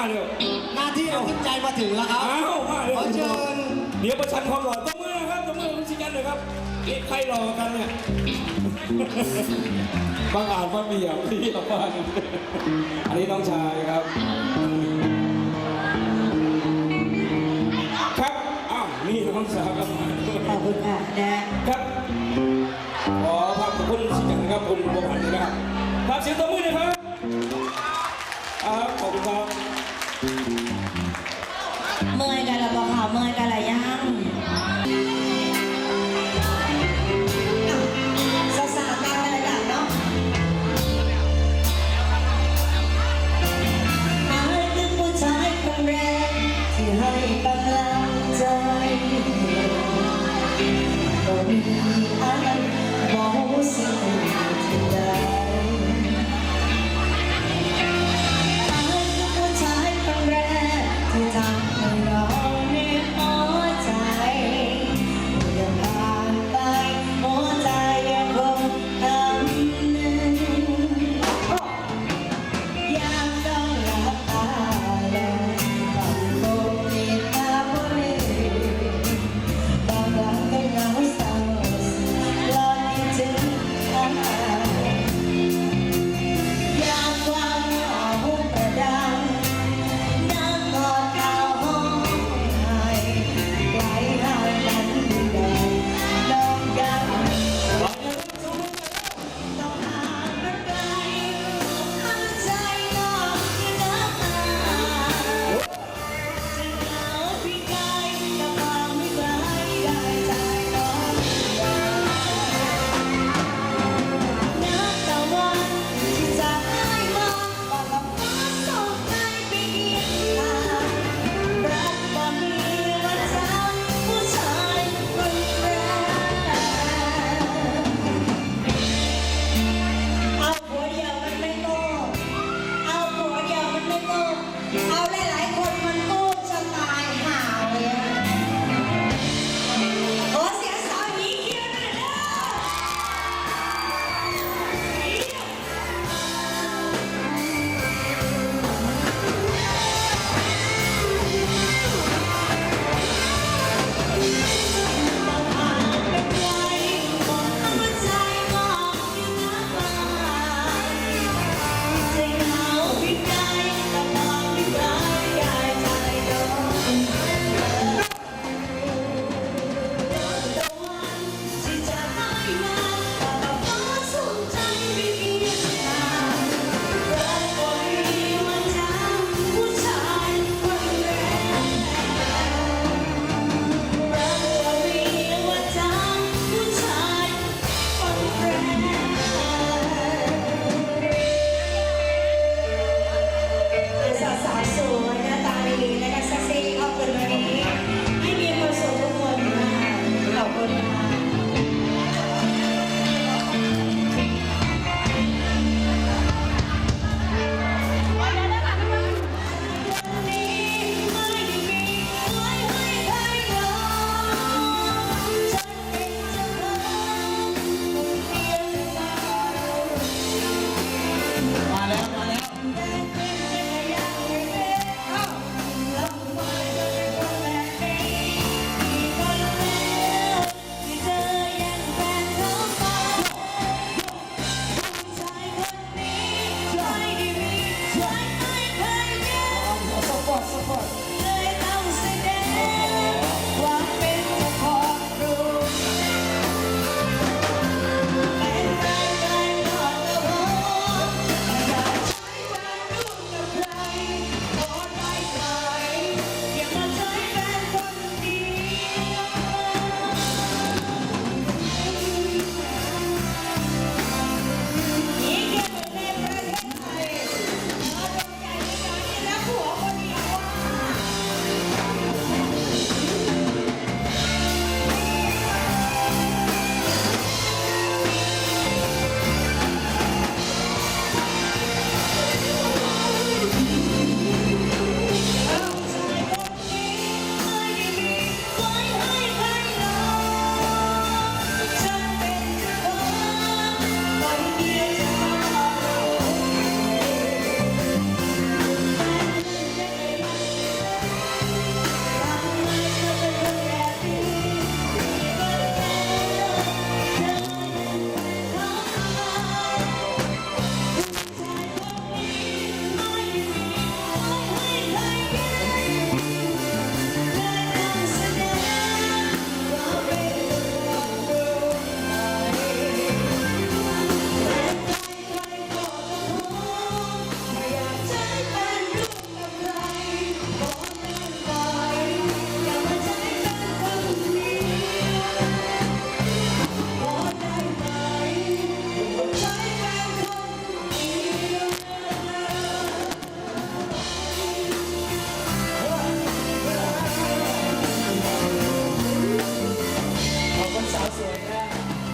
มาเร็วหน้าที่เราขึ้นใจมาถึงแล้วครับ อ้าวมาเร็วขอเชิญ เดี๋ยวประชันความหล่อตบมือนะครับตบมือคุณชิกันเลยครับนี่ใครหล่อกันเนี่ยบางอ่านว่าเบียร์พี่เราบ้างอันนี้น้องชายครับ ครับอ้าวนี่น้องสาวครับขอบคุณค่ะนะครับขอภาพขอบคุณชิจังนะครับคุณบัวผันนะครับภาพเสียงตบมือหนะครับ ครับขอบคุณครับเมื่อยกันละบอกข่าวเมื่อยกันละยัง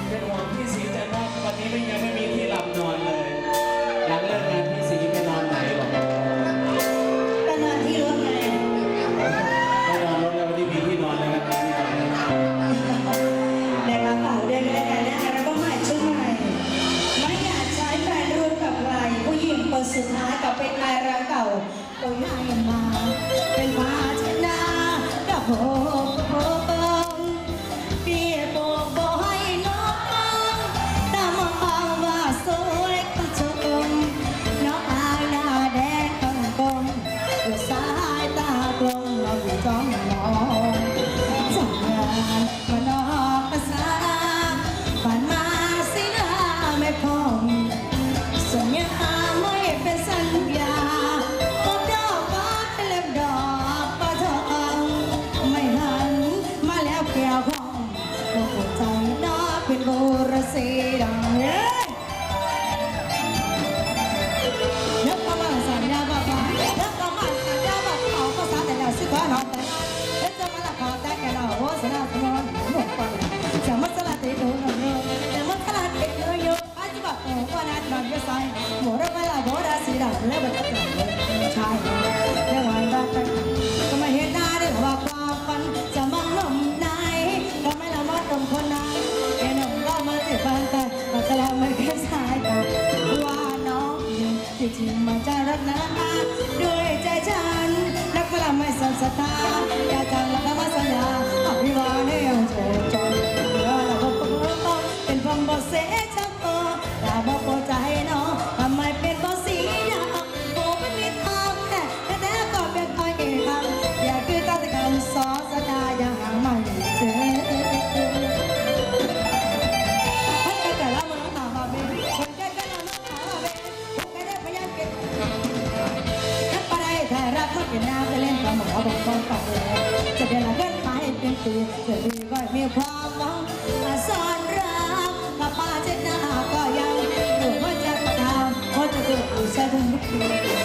เป็นห่วงพี่สีใจมากวันนี้ไม่ยังไม่ สตาร์อาจารย์ บอกแลจะได้ละเงินมาให้เป็นปีจะดีก็มีความหวังมาสอนรักกับมาเจ้าก็ยังหนูว่จะทำว่าจะเกิดอุตส่าห์ทุกที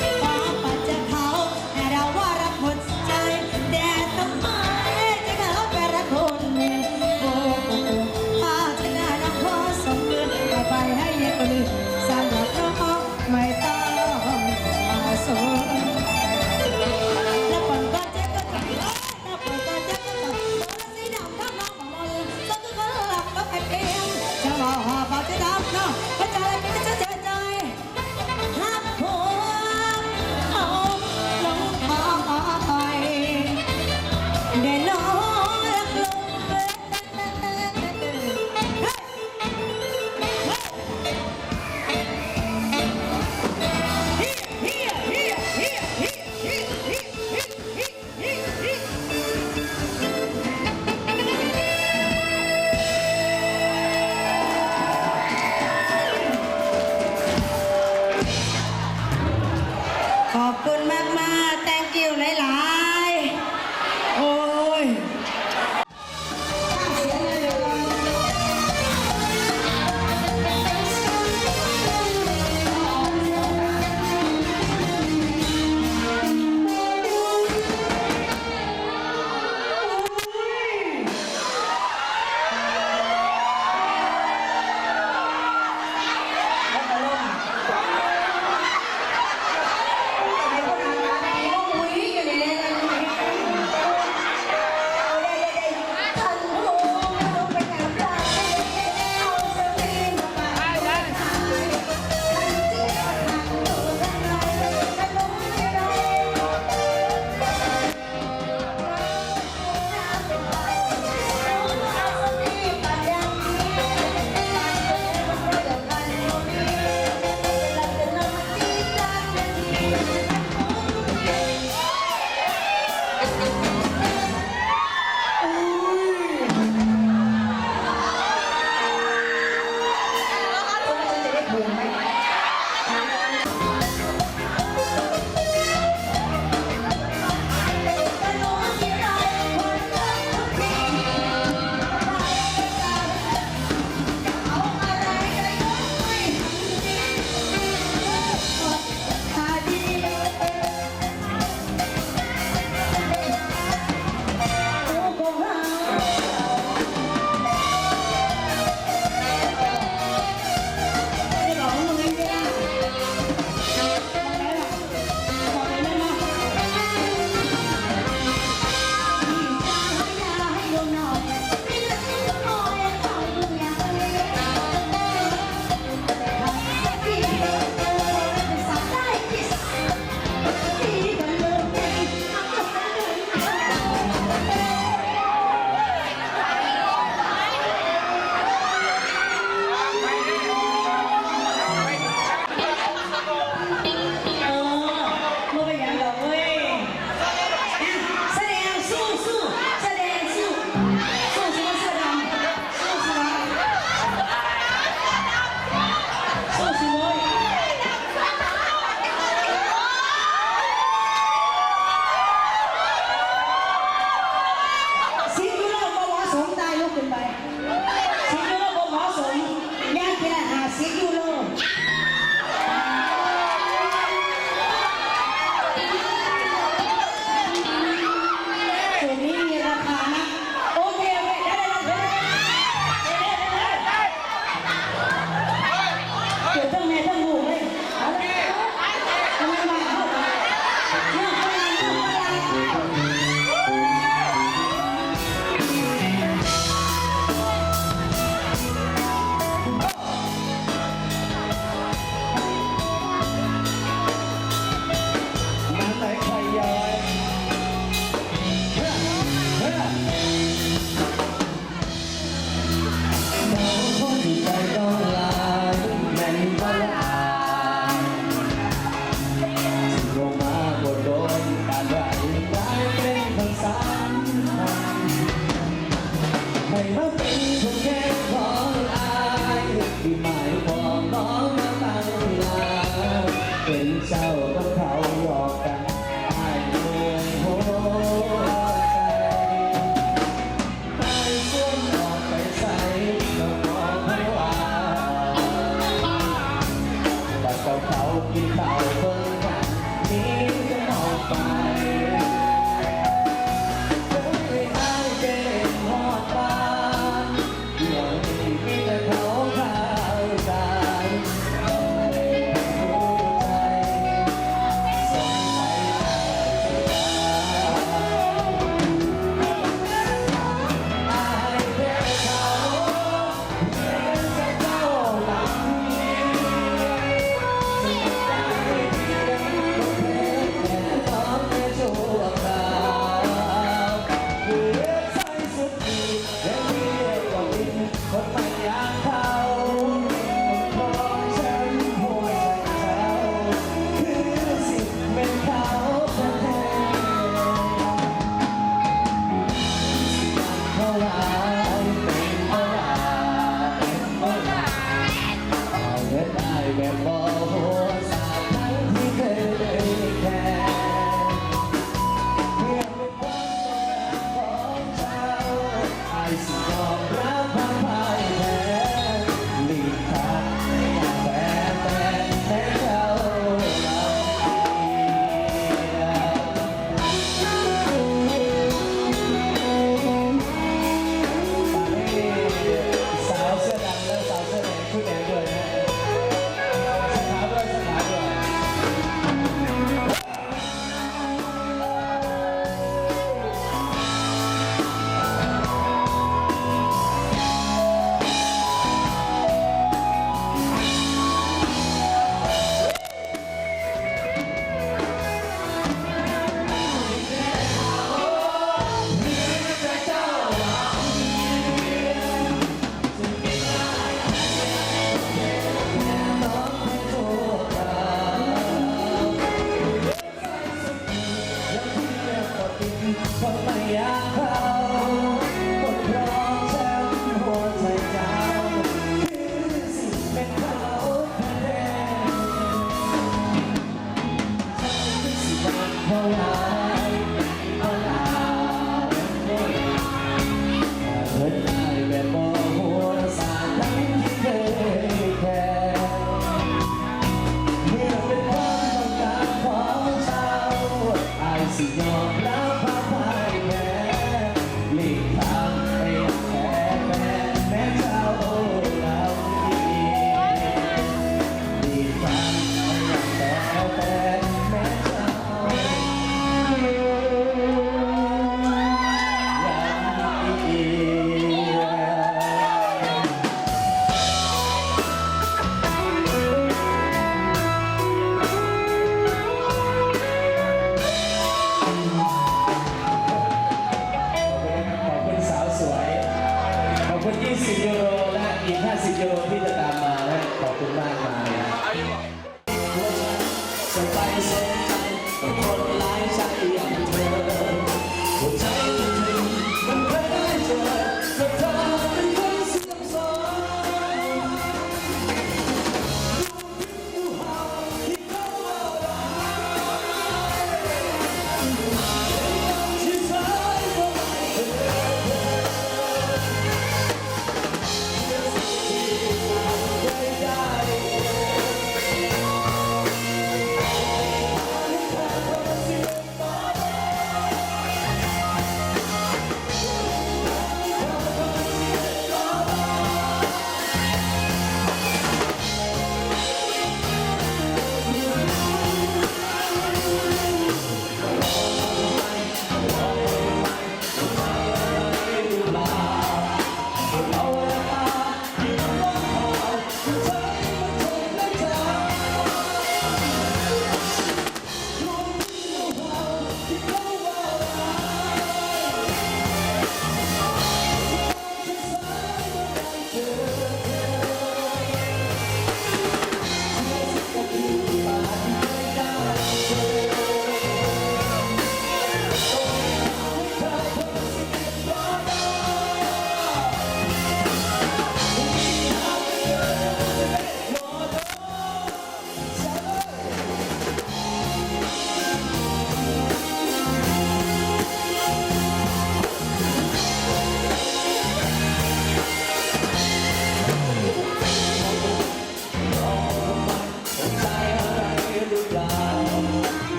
เจอพี่จะ